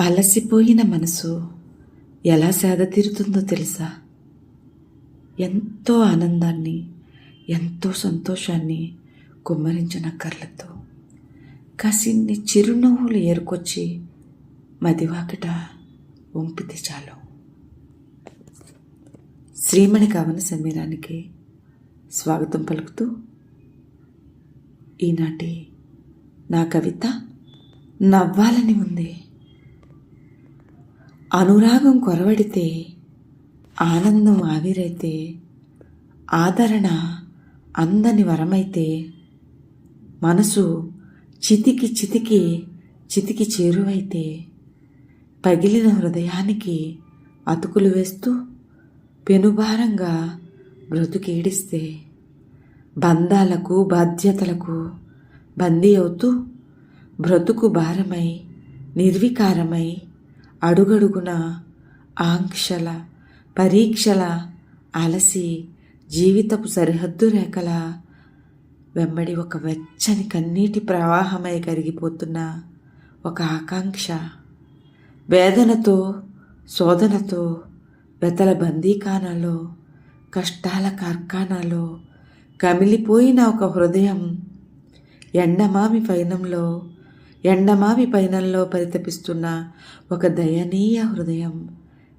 అలసిపోయిన మనసు ఎలా సేద తీరుతుందో తెలుసా? ఎంతో ఆనందాన్ని ఎంతో సంతోషాన్ని కుమ్మరించిన కర్లతో. కాసిన్ని చిరునవ్వులు ఏరుకొచ్చి మదివాకిట వంపితే చాలు. శ్రీమణి కావన సమీరానికి స్వాగతం పలుకుతూ ఈనాటి నా కవిత నవ్వాలని ఉంది. అనురాగం కొరవడితే ఆనందం ఆవిరైతే ఆదరణ అందని వరమైతే మనసు చితికి చితికి చితికి చేరువైతే పగిలిన హృదయానికి అతుకులు వేస్తూ పెనుభారంగా బ్రతుకేడిస్తే బంధాలకు బాధ్యతలకు బందీ అవుతూ బ్రతుకు భారమై నిర్వికారమై అడుగడుగున ఆంక్షల పరీక్షల అలసి జీవితపు సరిహద్దు రేఖల వెంబడి ఒక వెచ్చని కన్నీటి ప్రవాహమై కరిగిపోతున్న ఒక ఆకాంక్ష. వేదనతో శోధనతో వెతల బందీకానాలో కష్టాల కార్ఖానాలో కమిలిపోయిన ఒక హృదయం ఎండమామి పైనంలో ఎండమావి పయనంలో పరితపిస్తున్న ఒక దయనీయ హృదయం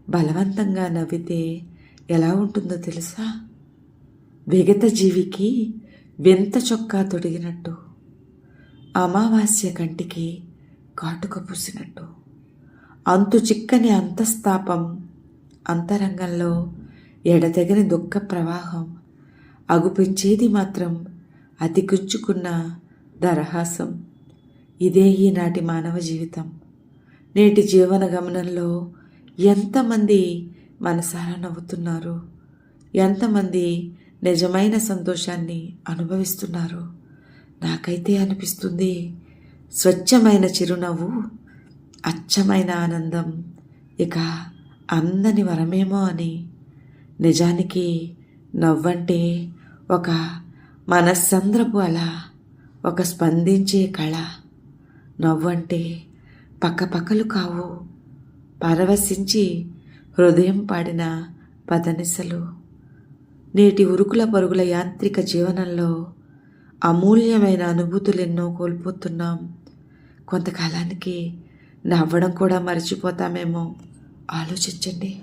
బలవంతంగా నవ్వితే ఎలా ఉంటుందో తెలుసా? విగత జీవికి వింత చొక్కా తొడిగినట్టు అమావాస్య కంటికి కాటుక పూసినట్టు అంతు చిక్కని అంతస్తాపం అంతరంగంలో ఎడతెగని దుఃఖ ప్రవాహం అగుపించేది మాత్రం అతికించుకున్న దరహాసం. ఇదే ఈనాటి మానవ జీవితం. నేటి జీవన గమనంలో ఎంతమంది మనసారా నవ్వుతున్నారు? ఎంతమంది నిజమైన సంతోషాన్ని అనుభవిస్తున్నారు? నాకైతే అనిపిస్తుంది స్వచ్ఛమైన చిరునవ్వు అచ్చమైన ఆనందం ఇక అందని వరమేమో అని. నిజానికి నవ్వంటే ఒక మనస్సంద్రపు అలా ఒక స్పందించే కళ. నవ్వంటే పక్కపక్కలు కావు. పరవశించి హృదయం పాడిన పదనిసలు. నేటి ఉరుకుల పరుగుల యాంత్రిక జీవనంలో అమూల్యమైన అనుభూతులు ఎన్నో కోల్పోతున్నాం. కొంతకాలానికి నవ్వడం కూడా మర్చిపోతామేమో. ఆలోచించండి.